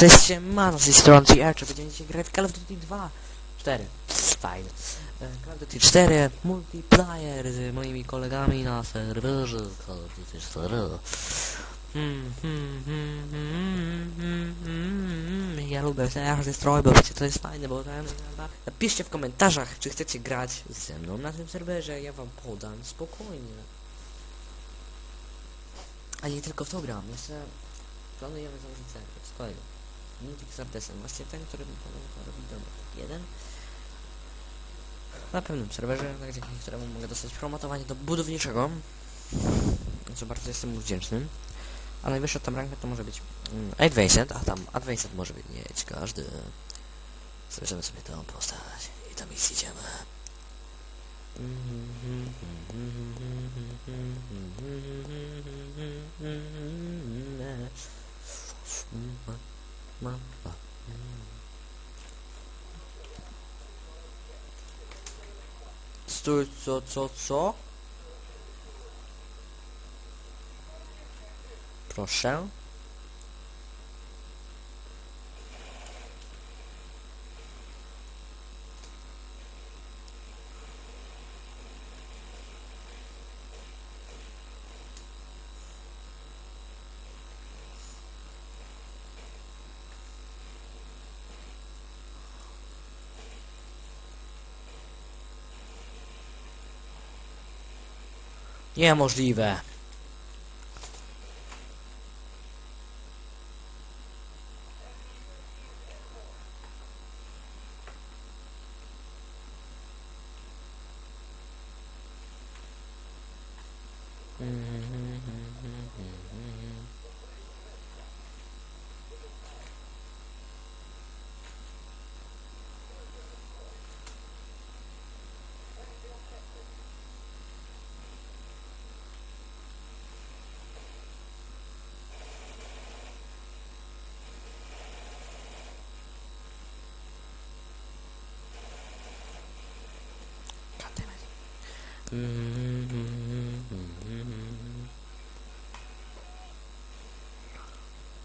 Cześć, ma z tej strony GR, czy będziemy grać w Call of Duty 2 4 Fajnie E, Call of Duty 4 Multiplayer z moimi kolegami na serwerze Call of Duty 4 Hmm, hmm, hmm. Ja lubię każdy stroj, bo wiecie, to jest fajne, bo ten... Napiszcie w komentarzach, czy chcecie grać ze mną na tym serwerze, ja wam podam spokojnie. A nie tylko w to gram, jeszcze planujemy założyć serwer z. Multik z Ardesem, właśnie ten, który mi pomógł robić domek jeden. Na pewnym serwerze, tak dzięki któremu mogę dostać promatowanie do budowniczego. Co bardzo jestem mu wdzięczny. A najwyższa tam ranka to może być mm, Advanced, a tam Advanced może być mieć każdy. Zabierzemy sobie tą postać i tam ich idziemy. Stój, co, co, co? Proszę. Niemożliwe.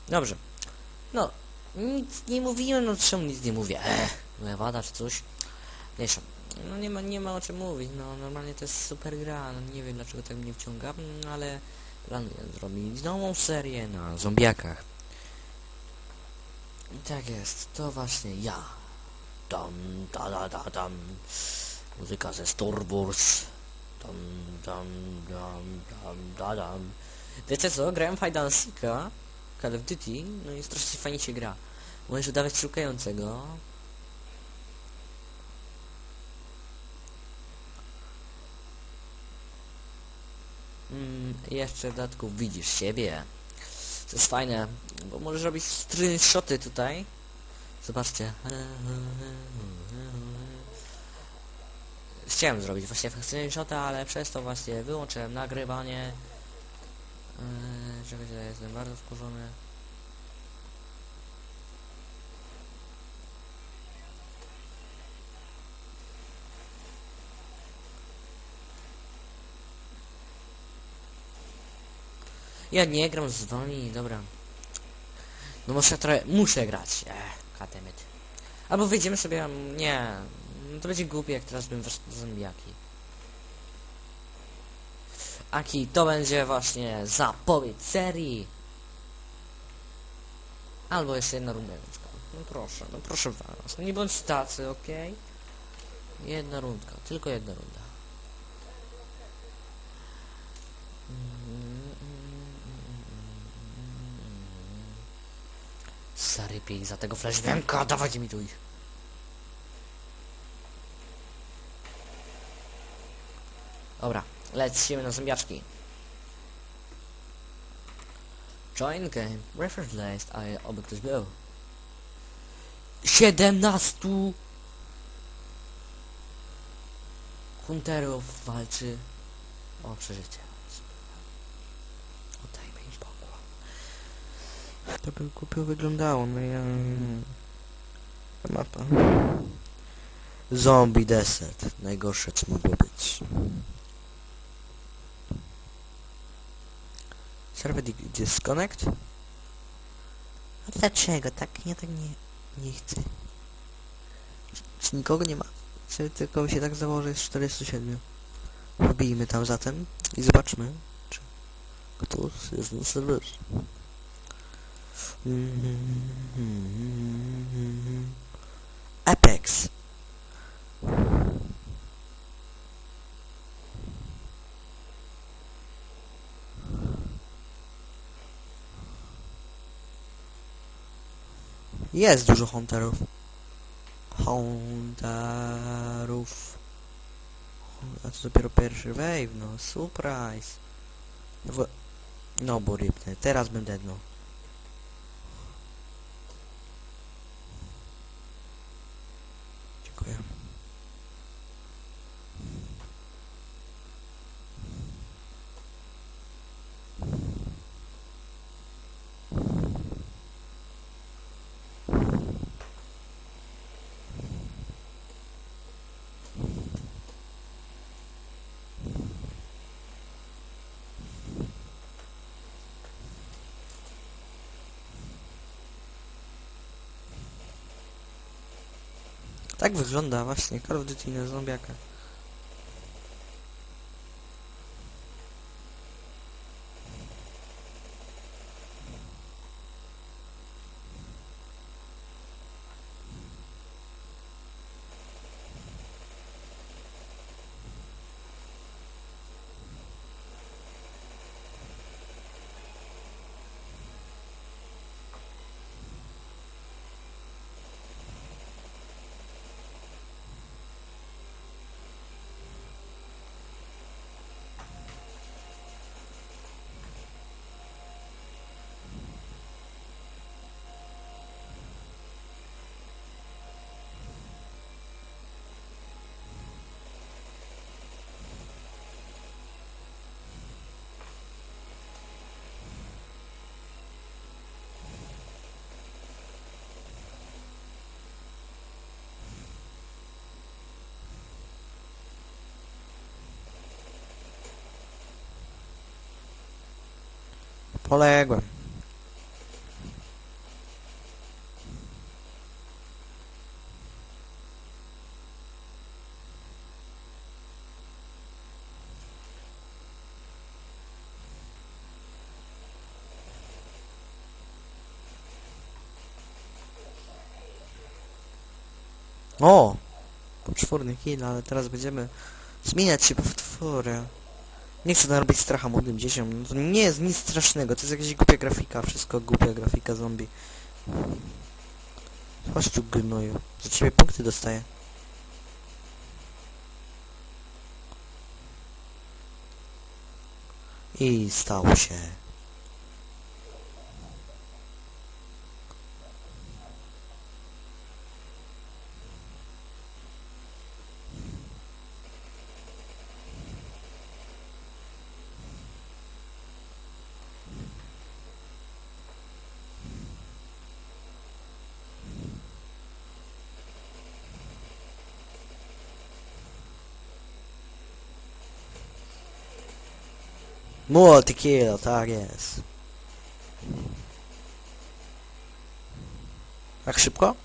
Dobrze. No, nic nie mówiłem, no czemu nic nie mówię? Ech, moja wada czy coś? No nie ma, nie ma o czym mówić, no normalnie to jest super gra, no nie wiem dlaczego tak mnie wciąga, mm, ale planuję zrobić nową serię na zombiakach. I tak jest, to właśnie ja. Tam, da, da, da, tam. Muzyka ze Star Wars. Tam, tam, tam, tam, da, dam. Wiecie co, grałem Seeka, Call of Duty, no i strasznie fajnie się gra. Możesz udawać szukającego. Mm, jeszcze w dodatku widzisz siebie. To jest fajne, bo możesz robić screenshoty tutaj. Zobaczcie. Chciałem zrobić właśnie screenshota, ale przez to właśnie wyłączyłem nagrywanie. Eee, czekajcie, ja jestem bardzo wkurzony. Ja nie gram z wami, dobra. No muszę trochę, muszę grać. Ech, katemyt. Albo wyjdziemy sobie, nie. No to będzie głupie, jak teraz bym weszł zombiaki. Aki, to będzie właśnie zapowiedź serii. Albo jeszcze jedna rundeczka. No proszę, no proszę was. No nie bądź tacy, okej? Jedna rundka, tylko jedna runda. Zarypiej za tego flashbanka, dawajcie mi tu ich. Dobra, lecimy na zombiaczki. Join game. Reference list. A oby ktoś był. 17 Hunterów walczy o przeżycie. Oddajmy im pokłon. To by głupio wyglądało, no ja... Mapa. Zombie Desert. Najgorsze co mogło być. Server di- disconnect. A dlaczego? Tak, ja tak nie, nie chcę. Czy, czy nikogo nie ma? Czy tylko mi się tak założy jest 47? Wbijmy tam zatem i zobaczmy, czy ktoś jest na serwerze. Apex. Jest dużo hunterów. Hunterów. A to dopiero pierwszy wave, no surprise. No bo rybny, teraz bym deadnął. Tak wygląda właśnie Call of Duty na zombiaka. Poległem. O! Poczwórny kill, ale teraz będziemy zmieniać się powtóry. Nie chcę narobić stracha młodym dzieciom. No to nie jest nic strasznego, to jest jakaś głupia grafika, wszystko głupia grafika zombie. Chodź tu gnoju. Za ciebie punkty dostaję. I stał się. Multi-kill, tak jest. Tak szybko?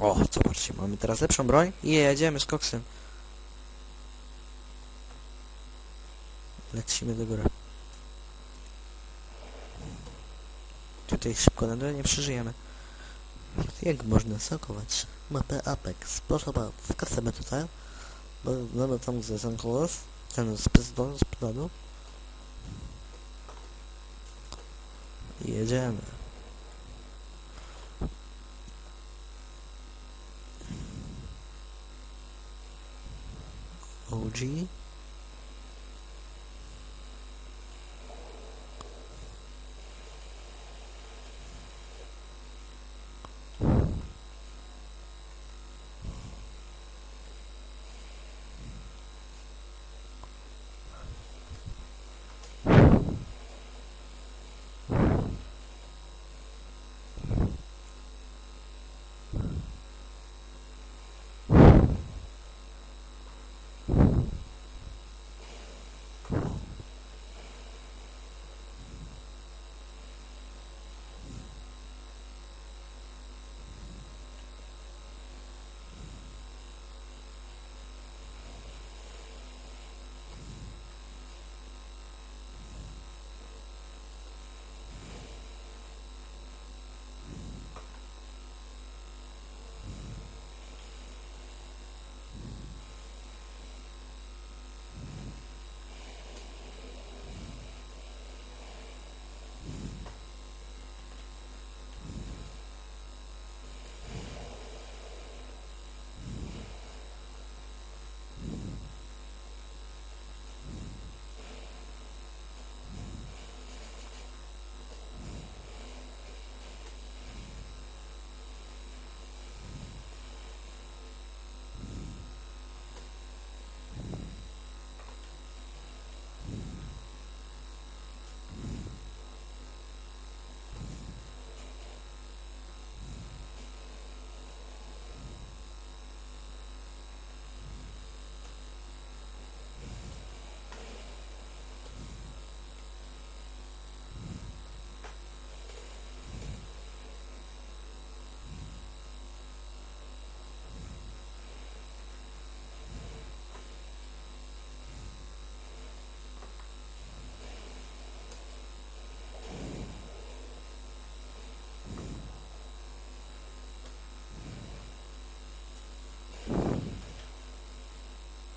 O, zobaczcie, mamy teraz lepszą broń i jedziemy z koksem. Lecimy do góry. Tutaj szybko na dole nie przeżyjemy. Jak można sakować mapę Apex? Proszę bardzo, wkazujemy tutaj. Mamy tam gdzie ten kolos, ten z pizdą, z planu. Jedziemy. G.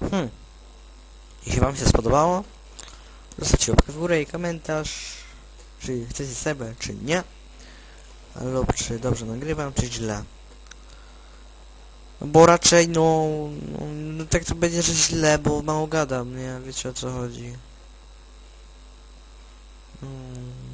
Hmm. Jeśli wam się spodobało, zostawcie łapkę w górę i komentarz, czy chcecie sobie, czy nie. Lub czy dobrze nagrywam, czy źle. No Bo raczej, no, no, no tak to będzie, że źle, bo mało gadam, nie? Wiecie o co chodzi. Mm.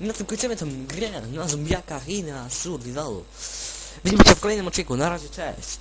Na tym kończymy tą grę na zombiakach i na survivalu. Widzimy się w kolejnym odcinku, na razie, cześć!